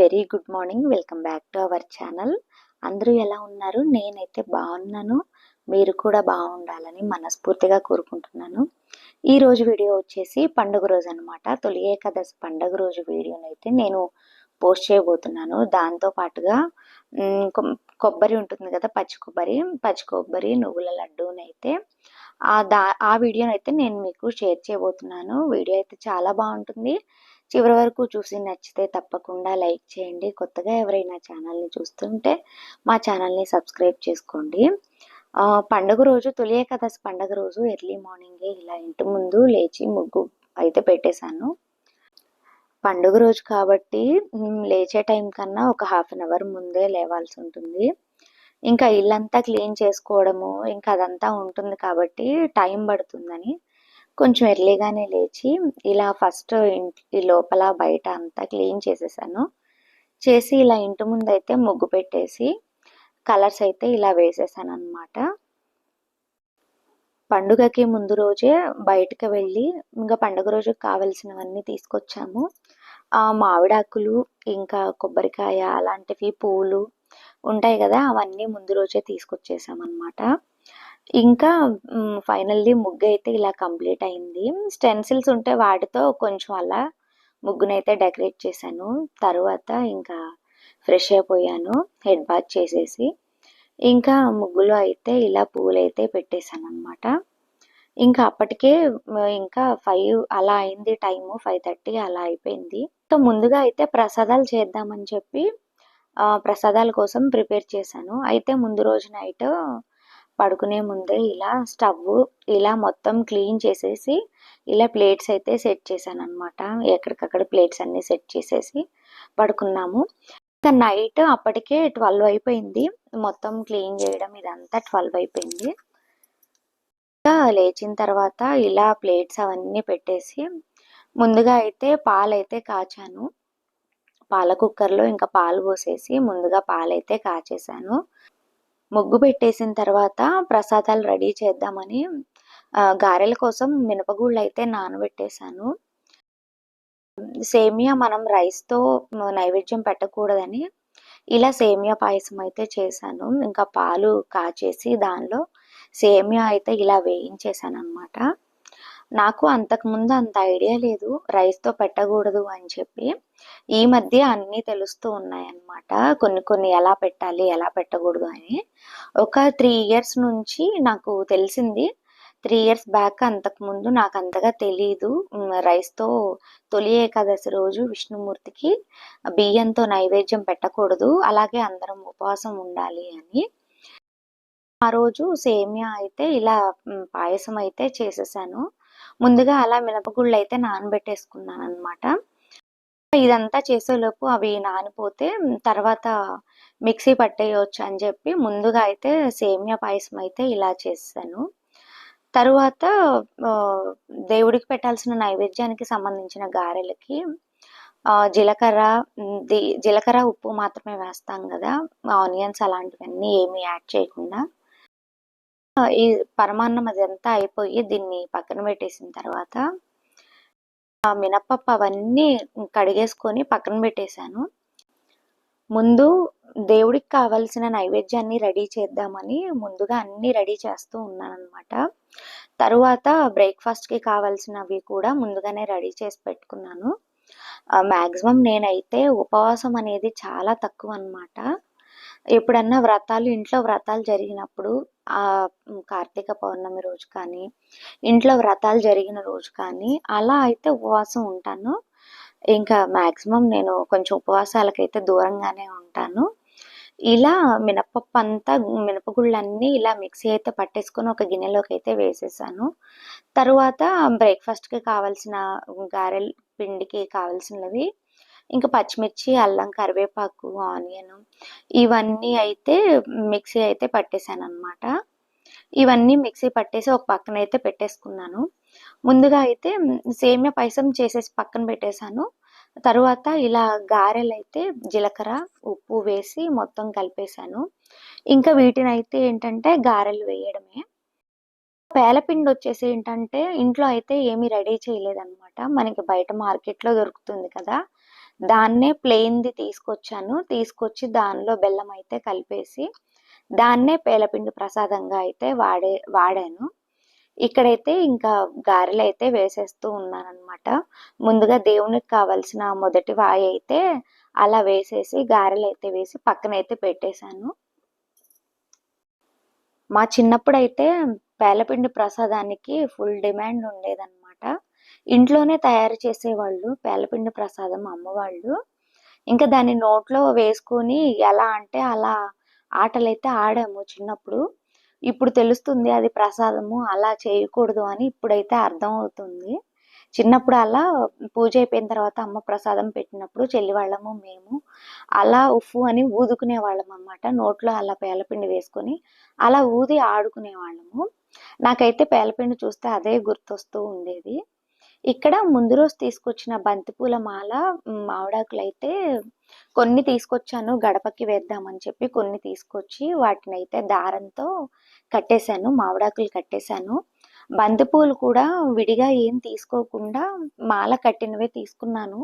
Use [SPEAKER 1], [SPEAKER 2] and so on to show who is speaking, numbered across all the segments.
[SPEAKER 1] Very good morning. Welcome back to our channel. అందరూ ఎలా ఉన్నారు? నేనైతే బాగున్నాను. మీరు కూడా బాగుండాలని మనస్ఫూర్తిగా కోరుకుంటున్నాను. ఈరోజు వీడియో వచ్చేసి పండుగ రోజు అనమాట తొలి ఏకాదశి పండుగ రోజు వీడియోనైతే నేను పోస్ట్ చేయబోతున్నాను. దాంతో పాటుగా కొబ్బరి ఉంటుంది కదా పచ్చి కొబ్బరి. పచ్చి కొబ్బరి నువ్వుల లడ్డూనైతే ఆ దా ఆ వీడియోనైతే నేను మీకు షేర్ చేయబోతున్నాను. వీడియో అయితే చాలా బాగుంటుంది. చివరి వరకు చూసి నచ్చితే తప్పకుండా లైక్ చేయండి. కొత్తగా ఎవరైనా ఛానల్ని చూస్తుంటే మా ఛానల్ని సబ్స్క్రైబ్ చేసుకోండి. పండుగ రోజు తొలి ఏకాదశి పండుగ రోజు ఎర్లీ మార్నింగే ఇలా ఇంటి ముందు లేచి ముగ్గు అయితే పెట్టేశాను. పండుగ రోజు కాబట్టి లేచే టైం కన్నా ఒక హాఫ్ అన్ అవర్ ముందే లేవాల్సి ఉంటుంది. ఇంకా ఇల్లంతా క్లీన్ చేసుకోవడము ఇంకా అదంతా ఉంటుంది కాబట్టి టైం పడుతుందని కొంచెం ఎర్లీగానే లేచి ఇలా ఫస్ట్ ఇంటి లోపల బయట అంతా క్లీన్ చేసేసాను. చేసి ఇలా ఇంటి ముందు అయితే ముగ్గు పెట్టేసి కలర్స్ అయితే ఇలా వేసేసాను అనమాట పండుగకి ముందు రోజే బయటకు వెళ్ళి ఇంకా పండుగ రోజు కావలసినవన్నీ తీసుకొచ్చాము. మామిడాకులు ఇంకా కొబ్బరికాయ అలాంటివి పూలు ఉంటాయి కదా అవన్నీ ముందు రోజే తీసుకొచ్చేసాం అనమాట ఇంకా ఫైనల్లీ ముగ్గు అయితే ఇలా కంప్లీట్ అయింది. స్టెన్సిల్స్ ఉంటే వాటితో కొంచెం అలా ముగ్గునైతే డెకరేట్ చేశాను. తర్వాత ఇంకా ఫ్రెష్ అయిపోయాను హెడ్ బాత్ చేసేసి. ఇంకా ముగ్గులో అయితే ఇలా పూలు అయితే పెట్టేశాను అనమాట ఇంకా అప్పటికే ఇంకా ఫైవ్ అలా అయింది టైము ఫైవ్ థర్టీ అలా అయిపోయింది. సో ముందుగా అయితే ప్రసాదాలు చేద్దామని చెప్పి ప్రసాదాల కోసం ప్రిపేర్ చేశాను. అయితే ముందు రోజు నైట్ పడుకునే ముందే ఇలా స్టవ్ ఇలా మొత్తం క్లీన్ చేసేసి ఇలా ప్లేట్స్ అయితే సెట్ చేశాను అనమాట ఎక్కడికక్కడ ప్లేట్స్ అన్నీ సెట్ చేసేసి పడుకున్నాము. ఇంకా నైట్ అప్పటికే ట్వెల్వ్ అయిపోయింది. మొత్తం క్లీన్ చేయడం ఇదంతా ట్వెల్వ్ అయిపోయింది. ఇంకా లేచిన తర్వాత ఇలా ప్లేట్స్ అవన్నీ పెట్టేసి ముందుగా అయితే పాలైతే కాచాను. పాల కుక్కర్లో ఇంకా పాలు పోసేసి ముందుగా పాలైతే కాచేసాను ముగ్గు పెట్టేసిన తర్వాత ప్రసాదాలు రెడీ చేద్దామని గారెల కోసం మినపగుళ్ళు అయితే నానబెట్టేశాను. సేమియా మనం రైస్తో నైవేద్యం పెట్టకూడదని ఇలా సేమియా పాయసం అయితే చేశాను. ఇంకా పాలు కాచేసి దానిలో సేమియా అయితే ఇలా వేయించేసాను అనమాట నాకు అంతకుముందు అంత ఐడియా లేదు రైస్తో పెట్టకూడదు అని చెప్పి. ఈ మధ్య అన్నీ తెలుస్తూ ఉన్నాయన్నమాట. కొన్ని కొన్ని ఎలా పెట్టాలి ఎలా పెట్టకూడదు అని. ఒక త్రీ ఇయర్స్ నుంచి నాకు తెలిసింది. త్రీ ఇయర్స్ బ్యాక్ అంతకుముందు నాకు అంతగా తెలియదు రైస్తో తొలి ఏకాదశి రోజు విష్ణుమూర్తికి బియ్యంతో నైవేద్యం పెట్టకూడదు. అలాగే అందరం ఉపవాసం ఉండాలి అని. ఆ రోజు సేమియా అయితే ఇలా పాయసం అయితే చేసేసాను. ముందుగా అలా మినపగుళ్ళు అయితే నానబెట్టేసుకున్నాను అనమాట ఇదంతా చేసేలోపు అవి నానిపోతే తర్వాత మిక్సీ పట్టేయచ్చు అని చెప్పి ముందుగా అయితే సేమియా పాయసం అయితే ఇలా చేసాను తరువాత దేవుడికి పెట్టాల్సిన నైవేద్యానికి సంబంధించిన గారెలకి జీలకర్ర జీలకర్ర ఉప్పు మాత్రమే వేస్తాం కదా ఆనియన్స్ అలాంటివన్నీ ఏమీ యాడ్ చేయకుండా. ఈ పరమాన్నం అదంతా అయిపోయి దీన్ని పక్కన పెట్టేసిన తర్వాత ఆ మినప్పప్పు అవన్నీ కడిగేసుకొని పక్కన పెట్టేశాను. ముందు దేవుడికి కావాల్సిన నైవేద్యాన్ని రెడీ చేద్దామని ముందుగా అన్నీ రెడీ చేస్తూ ఉన్నాను అనమాట తరువాత బ్రేక్ఫాస్ట్కి కావాల్సినవి కూడా ముందుగానే రెడీ చేసి పెట్టుకున్నాను. మ్యాక్సిమం నేనైతే ఉపవాసం అనేది చాలా తక్కువ అనమాట ఎప్పుడన్నా వ్రతాలు ఇంట్లో వ్రతాలు జరిగినప్పుడు ఆ కార్తీక పౌర్ణమి రోజు కానీ ఇంట్లో వ్రతాలు జరిగిన రోజు కానీ అలా అయితే ఉపవాసం ఉంటాను. ఇంకా మ్యాక్సిమం నేను కొంచెం ఉపవాసాలకైతే దూరంగానే ఉంటాను. ఇలా మినపప్పు అంతా మినపగుళ్ళన్నీ ఇలా మిక్సీ అయితే పట్టేసుకొని ఒక గిన్నెలోకి అయితే వేసేసాను. తరువాత బ్రేక్ఫాస్ట్కి కావాల్సిన గారెల పిండికి కావాల్సినవి ఇంకా పచ్చిమిర్చి అల్లం కరివేపాకు ఆనియన్ ఇవన్నీ అయితే మిక్సీ అయితే పట్టేశాను అనమాట ఇవన్నీ మిక్సీ పట్టేసి ఒక పక్కన అయితే పెట్టేసుకున్నాను. ముందుగా అయితే సేమియా పాయసం చేసేసి పక్కన పెట్టేశాను. తరువాత ఇలా గారెలు అయితే జీలకర్ర ఉప్పు వేసి మొత్తం కలిపేశాను. ఇంకా వీటిని అయితే ఏంటంటే గారెలు వేయడమే. పేలపిండి వచ్చేసి ఏంటంటే ఇంట్లో అయితే ఏమీ రెడీ చేయలేదన్నమాట. మనకి బయట మార్కెట్లో దొరుకుతుంది కదా. దాన్నే ప్లెయిన్‌ది తీసుకొచ్చాను. తీసుకొచ్చి దానిలో బెల్లం అయితే కలిపేసి, దాన్నే పేలపిండి ప్రసాదంగా అయితే వాడే వాడాను. ఇక్కడైతే ఇంకా గారెలు అయితే వేసేస్తూ ఉన్నానమాట ముందుగా దేవునికి కావాల్సిన మొదటి వాయి అయితే అలా వేసేసి, గారెలు అయితే వేసి పక్కనైతే పెట్టేశాను. మా చిన్నప్పుడైతే పేలపిండి ప్రసాదానికి ఫుల్ డిమాండ్ ఉండేదన్నమాట. ఇంట్లోనే తయారు చేసేవాళ్ళు పేలపిండి ప్రసాదం అమ్మవాళ్ళు. ఇంకా దాన్ని నోట్లో వేసుకొని ఎలా అంటే అలా ఆటలైతే ఆడాము చిన్నప్పుడు. ఇప్పుడు తెలుస్తుంది అది ప్రసాదము అలా చేయకూడదు అని ఇప్పుడైతే అర్థమవుతుంది. చిన్నప్పుడు అలా పూజ అయిపోయిన తర్వాత అమ్మ ప్రసాదం పెట్టినప్పుడు చెల్లి వాళ్ళము మేము అలా ఉఫ్ఫు అని ఊదుకునేవాళ్ళం అనమాట. నోట్లో అలా పేలపిండి వేసుకొని అలా ఊది ఆడుకునేవాళ్ళము. నాకైతే పేలపిండి చూస్తే అదే గుర్తొస్తూ ఉండేది. ఇక్కడ ముందు రోజు తీసుకొచ్చిన బంతిపూల మాల, మావిడాకులు అయితే కొన్ని తీసుకొచ్చాను గడపకి వేద్దామని చెప్పి. కొన్ని తీసుకొచ్చి వాటిని అయితే దారంతో కట్టేశాను. మామిడాకులు కట్టేశాను. బంతిపూలు కూడా విడిగా ఏం తీసుకోకుండా మాల కట్టినవే తీసుకున్నాను.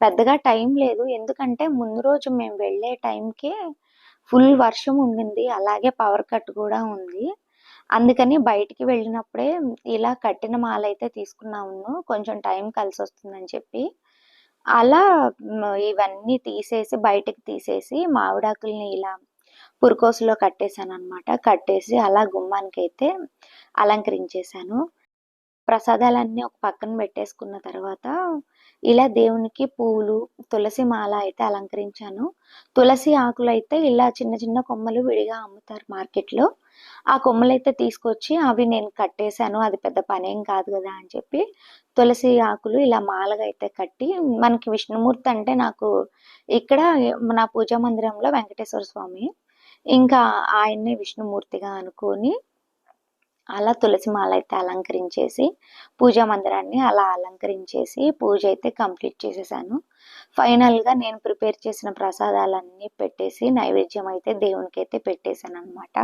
[SPEAKER 1] పెద్దగా టైం లేదు. ఎందుకంటే ముందు రోజు మేము వెళ్ళే టైంకే ఫుల్ వర్షం ఉండింది. అలాగే పవర్ కట్ కూడా ఉంది. అందుకని బయటికి వెళ్ళినప్పుడే ఇలా కట్టిన మాలైతే తీసుకున్నాము. కొంచెం టైం కలిసి వస్తుందని చెప్పి. అలా ఇవన్నీ తీసేసి బయటకు తీసేసి మామిడాకుల్ని ఇలా పురుకోసులో కట్టేశాను అనమాట కట్టేసి అలా గుమ్మానికి అయితే అలంకరించేశాను. ప్రసాదాలన్నీ ఒక పక్కన పెట్టేసుకున్న తర్వాత ఇలా దేవునికి పూలు, తులసి మాల అయితే అలంకరించాను. తులసి ఆకులైతే ఇలా చిన్న చిన్న కొమ్మలు విడిగా అమ్ముతారు మార్కెట్‌లో. ఆ కొమ్మలైతే తీసుకొచ్చి అవి నేను కట్టేశాను. అది పెద్ద పనేం కాదు కదా అని చెప్పి తులసి ఆకులు ఇలా మాలగా అయితే కట్టి మనకి విష్ణుమూర్తి అంటే నాకు ఇక్కడ నా పూజా మందిరంలో వెంకటేశ్వర స్వామి. ఇంకా ఆయన్నే విష్ణుమూర్తిగా అనుకొని అలా తులసి మాల అయితే అలంకరించేసి, పూజా మందిరాన్ని అలా అలంకరించేసి పూజ అయితే కంప్లీట్ చేసేసాను. ఫైనల్‌గా నేను ప్రిపేర్ చేసిన ప్రసాదాలన్నీ పెట్టేసి నైవేద్యం అయితే దేవునికి అయితే పెట్టేశాను అనమాట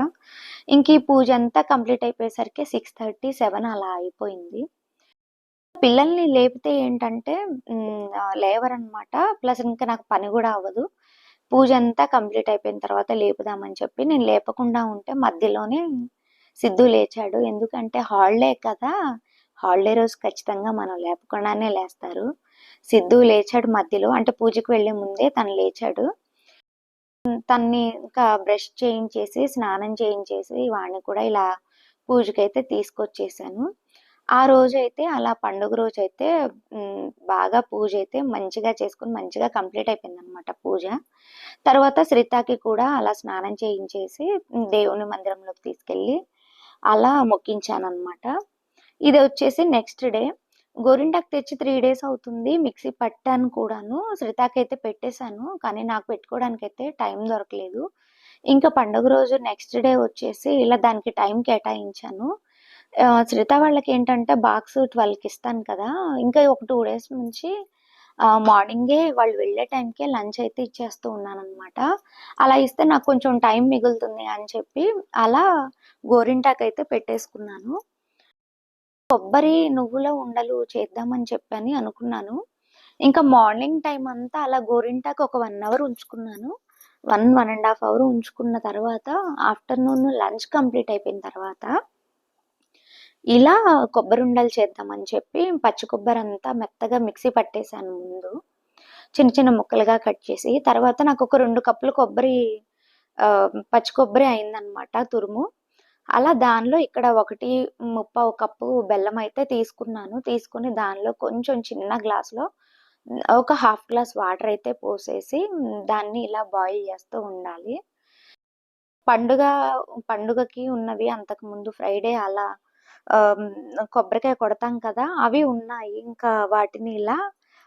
[SPEAKER 1] ఇంక ఈ పూజ అంతా కంప్లీట్ అయిపోయేసరికి 6:30, 7 అలా అయిపోయింది. పిల్లల్ని లేపితే ఏంటంటే లేవరనమాట. ప్లస్ ఇంకా నాకు పని కూడా అవ్వదు. పూజ అంతా కంప్లీట్ అయిపోయిన తర్వాత లేపుదామని చెప్పి నేను లేపకుండా ఉంటే మధ్యలోనే సిద్ధు లేచాడు. ఎందుకంటే హాలిడే కదా! హాలిడే రోజు ఖచ్చితంగా మనం లేపకుండానే లేస్తారు. సిద్ధు లేచాడు మధ్యలో. అంటే పూజకు వెళ్ళే ముందే తను లేచాడు. తన్ని ఇంకా బ్రష్ చేయించేసి, స్నానం చేయించేసి వాడిని కూడా ఇలా పూజకైతే తీసుకొచ్చేసాను. ఆ రోజైతే అలా పండుగ రోజైతే అయితే బాగా అయితే మంచిగా చేసుకొని మంచిగా కంప్లీట్ అయిపోయిందనమాట పూజ. తర్వాత శ్రీతాకి కూడా అలా స్నానం చేయించేసి దేవుని మందిరంలోకి తీసుకెళ్ళి అలా మొక్కించాననమాట. ఇది వచ్చేసి నెక్స్ట్ డే. గోరింటాకు తెచ్చి త్రీ డేస్ అవుతుంది. మిక్సీ పట్టాను కూడాను. శ్రితకైతే పెట్టేశాను కానీ నాకు పెట్టుకోవడానికైతే టైం దొరకలేదు. ఇంకా పండుగ రోజు నెక్స్ట్ డే వచ్చేసి ఇలా దానికి టైం కేటాయించాను. శ్రీత వాళ్ళకి ఏంటంటే బాక్స్ 12కి ఇస్తాను కదా! ఇంకా ఒక టూ డేస్ నుంచి మార్నింగే వాళ్ళు వెళ్ళే టైంకే లంచ్ అయితే ఇచ్చేస్తూ ఉన్నాననమాట. అలా ఇస్తే నాకు కొంచెం టైం మిగులుతుంది అని చెప్పి అలా గోరింటాకు అయితే పెట్టేసుకున్నాను. కొబ్బరి, నువ్వుల ఉండలు చేద్దామని చెప్పని అనుకున్నాను. ఇంకా మార్నింగ్ టైం అంతా అలా గోరింటాకు ఒక వన్ అవర్ ఉంచుకున్నాను. 1, 1 ½ అవర్ ఉంచుకున్న తర్వాత ఆఫ్టర్‌నూన్ లంచ్ కంప్లీట్ అయిపోయిన తర్వాత ఇలా కొబ్బరుండలు చేద్దామని చెప్పి పచ్చి కొబ్బరి అంతా మెత్తగా మిక్సీ పట్టేసాను ముందు. చిన్న చిన్న ముక్కలుగా కట్ చేసి. తర్వాత నాకు ఒక రెండు కప్పులు కొబ్బరి పచ్చి కొబ్బరి అయిందనమాట తురుము. అలా దానిలో ఇక్కడ ఒకటి ముప్పావు కప్పు బెల్లం అయితే తీసుకున్నాను. తీసుకొని దానిలో కొంచెం చిన్న గ్లాస్‌లో ఒక హాఫ్ గ్లాస్ వాటర్ అయితే పోసేసి దాన్ని ఇలా బాయిల్ చేస్తూ ఉండాలి. పండుగ పండుగకి ఉన్నవి అంతకుముందు ఫ్రైడే అలా కొబ్బరికాయ కొడతాం కదా! అవి ఉన్నాయి. ఇంకా వాటిని ఇలా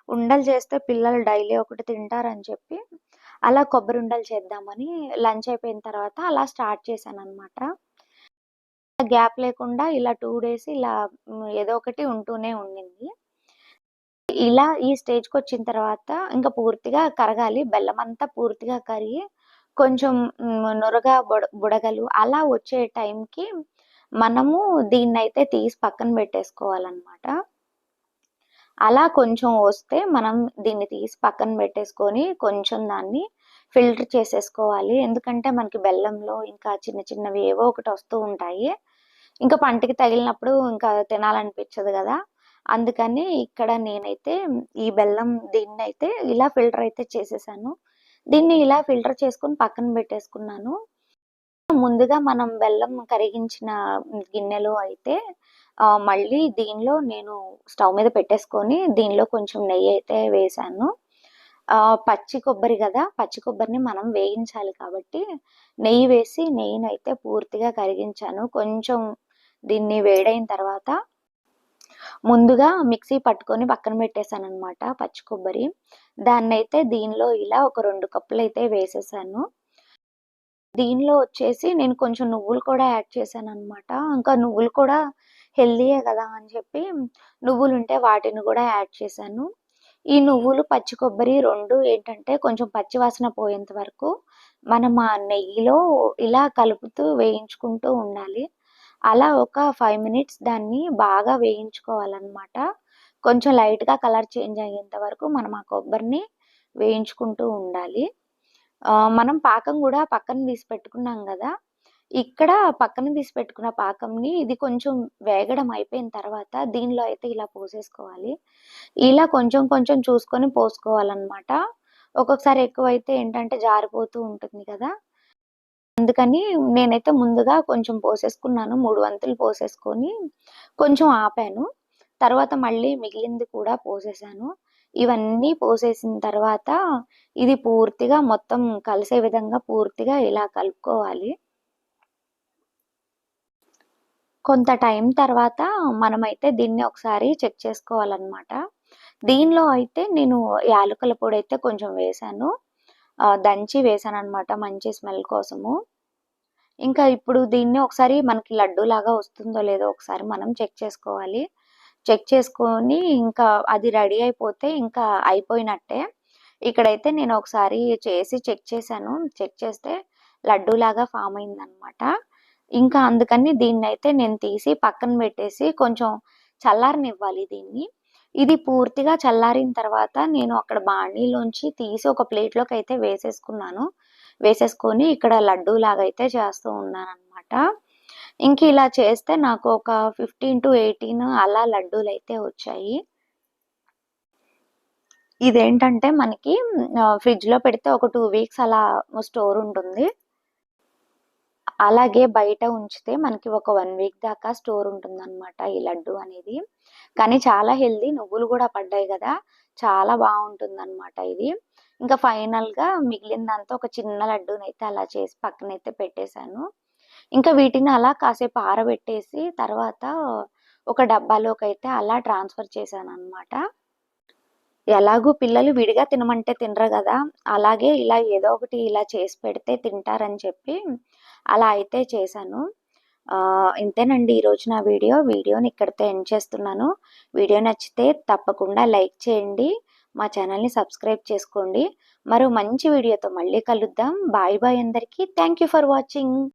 [SPEAKER 1] ఉండలు చేస్తే పిల్లలు డైలీ ఒకటి తింటారని చెప్పి అలా కొబ్బరి ఉండలు చేద్దామని లంచ్ అయిపోయిన తర్వాత అలా స్టార్ట్ చేశాను అనమాట గ్యాప్ లేకుండా ఇలా టూ డేస్ ఇలా ఏదో ఒకటి ఉంటూనే ఉండింది. ఇలా ఈ స్టేజ్కి వచ్చిన తర్వాత ఇంకా పూర్తిగా కరగాలి. బెల్లం అంతా పూర్తిగా కరిగి కొంచెం నొరగా బుడ బుడగలు అలా వచ్చే టైంకి మనము దీన్నైతే తీసి పక్కన పెట్టేసుకోవాలన్నమాట. అలా కొంచెం వస్తే మనం దీన్ని తీసి పక్కన పెట్టేసుకొని కొంచెం దాన్ని ఫిల్టర్ చేసేసుకోవాలి. ఎందుకంటే మనకి బెల్లంలో ఇంకా చిన్న చిన్నవి ఏవో ఒకటి వస్తూ ఉంటాయి. ఇంకా పంటికి తగిలినప్పుడు ఇంకా తినాలనిపించదు కదా. అందుకని ఇక్కడ నేనైతే ఈ బెల్లం దీన్ని అయితే ఇలా ఫిల్టర్ అయితే చేసేసాను. దీన్ని ఇలా ఫిల్టర్ చేసుకొని పక్కన పెట్టేసుకున్నాను. ముందుగా మనం బెల్లం కరిగించిన గిన్నెలో అయితే మళ్ళీ దీనిలో నేను స్టవ్ మీద పెట్టేసుకొని దీనిలో కొంచెం నెయ్యి అయితే వేసాను. పచ్చి కొబ్బరి కదా పచ్చి కొబ్బరిని మనం వేయించాలి కాబట్టి నెయ్యి వేసి నెయ్యిని అయితే పూర్తిగా కరిగించాను. కొంచెం దీన్ని వేడైన తర్వాత ముందుగా మిక్సీ పట్టుకొని పక్కన పెట్టేశాను అనమాట పచ్చి కొబ్బరి. దాన్ని అయితే దీనిలో ఇలా ఒక రెండు కప్పులు అయితే వేసేసాను. దీనిలో వచ్చేసి నేను కొంచెం నువ్వులు కూడా యాడ్ చేశాను అనమాట ఇంకా నువ్వులు కూడా హెల్దీయే కదా అని చెప్పి నువ్వులు ఉంటే వాటిని కూడా యాడ్ చేశాను. ఈ నువ్వులు పచ్చి కొబ్బరి రెండు ఏంటంటే కొంచెం పచ్చి వాసన పోయేంత వరకు మనం ఆ నెయ్యిలో ఇలా కలుపుతూ వేయించుకుంటూ ఉండాలి. అలా ఒక ఫైవ్ మినిట్స్ దాన్ని బాగా వేయించుకోవాలన్నమాట. కొంచెం లైట్గా కలర్ చేంజ్ అయ్యేంత వరకు మనం ఆ కొబ్బరిని వేయించుకుంటూ ఉండాలి. మనం పాకం కూడా పక్కన తీసి పెట్టుకున్నాం కదా. ఇక్కడ పక్కన తీసి పెట్టుకున్న పాకంని ఇది కొంచెం వేగడం అయిపోయిన తర్వాత దీనిలో అయితే ఇలా పోసేసుకోవాలి. ఇలా కొంచెం కొంచెం చూసుకొని పోసుకోవాలన్నమాట. ఒక్కొక్కసారి ఎక్కువైతే ఏంటంటే జారిపోతూ ఉంటుంది కదా. అందుకని నేనైతే ముందుగా కొంచెం పోసేసుకున్నాను. మూడు వంతులు పోసేసుకొని కొంచెం ఆపాను. తర్వాత మళ్ళీ మిగిలింది కూడా పోసేసాను. ఇవన్నీ పోసేసిన తర్వాత ఇది పూర్తిగా మొత్తం కలిసే విధంగా పూర్తిగా ఇలా కలుపుకోవాలి. కొంత టైం తర్వాత మనమైతే దీన్ని ఒకసారి చెక్ చేసుకోవాలన్నమాట. దీనిలో అయితే నేను యాలకుల పొడి అయితే కొంచెం వేసాను. దంచి వేసాను అనమాట మంచి స్మెల్ కోసము. ఇంకా ఇప్పుడు దీన్ని ఒకసారి మనకి లడ్డు లాగా వస్తుందో లేదో ఒకసారి మనం చెక్ చేసుకోవాలి. చెక్ చేసుకొని ఇంకా అది రెడీ అయిపోతే ఇంకా అయిపోయినట్టే. ఇక్కడైతే నేను ఒకసారి చేసి చెక్ చేశాను. చెక్ చేస్తే లడ్డు లాగా ఫామ్ అయిందనమాట ఇంకా అందుకని దీన్ని అయితే నేను తీసి పక్కన పెట్టేసి కొంచెం చల్లారనివ్వాలి దీన్ని. ఇది పూర్తిగా చల్లారిన తర్వాత నేను అక్కడ బాణీలోంచి తీసి ఒక ప్లేట్లోకి అయితే వేసేసుకున్నాను. వేసేసుకొని ఇక్కడ లడ్డూ లాగా అయితే చేస్తూ ఉన్నాను అనమాట ఇంక ఇలా చేస్తే నాకు ఒక ఫిఫ్టీన్ టు ఎయిటీన్ అలా లడ్డూలు అయితే వచ్చాయి. ఇదేంటంటే మనకి ఫ్రిడ్జ్లో పెడితే ఒక టూ వీక్స్ అలా స్టోర్ ఉంటుంది. అలాగే బయట ఉంచితే మనకి ఒక వన్ వీక్ దాకా స్టోర్ ఉంటుందన్నమాట ఈ లడ్డు అనేది. కానీ చాలా హెల్దీ నువ్వులు కూడా పడ్డాయి కదా చాలా బాగుంటుందన్నమాట ఇది. ఇంకా ఫైనల్గా మిగిలిందంతా ఒక చిన్న లడ్డూనైతే అలా చేసి పక్కనైతే పెట్టేశాను. ఇంకా వీటిని అలా కాసేపు ఆరబెట్టేసి తర్వాత ఒక డబ్బాలోకి అయితే అలా ట్రాన్స్ఫర్ చేశాను అనమాట ఎలాగూ పిల్లలు విడిగా తినమంటే తినరు కదా అలాగే ఇలా ఏదో ఒకటి ఇలా చేసి పెడితే తింటారని చెప్పి అలా అయితే చేశాను. ఇంతేనండి ఈరోజు నా వీడియో. వీడియోని ఇక్కడితో ఎండ్ చేస్తున్నాను. వీడియో నచ్చితే తప్పకుండా లైక్ చేయండి. మా ఛానల్ని సబ్స్క్రైబ్ చేసుకోండి. మరో మంచి వీడియోతో మళ్ళీ కలుద్దాం. బాయ్ బాయ్ అందరికీ. Thank you for watching.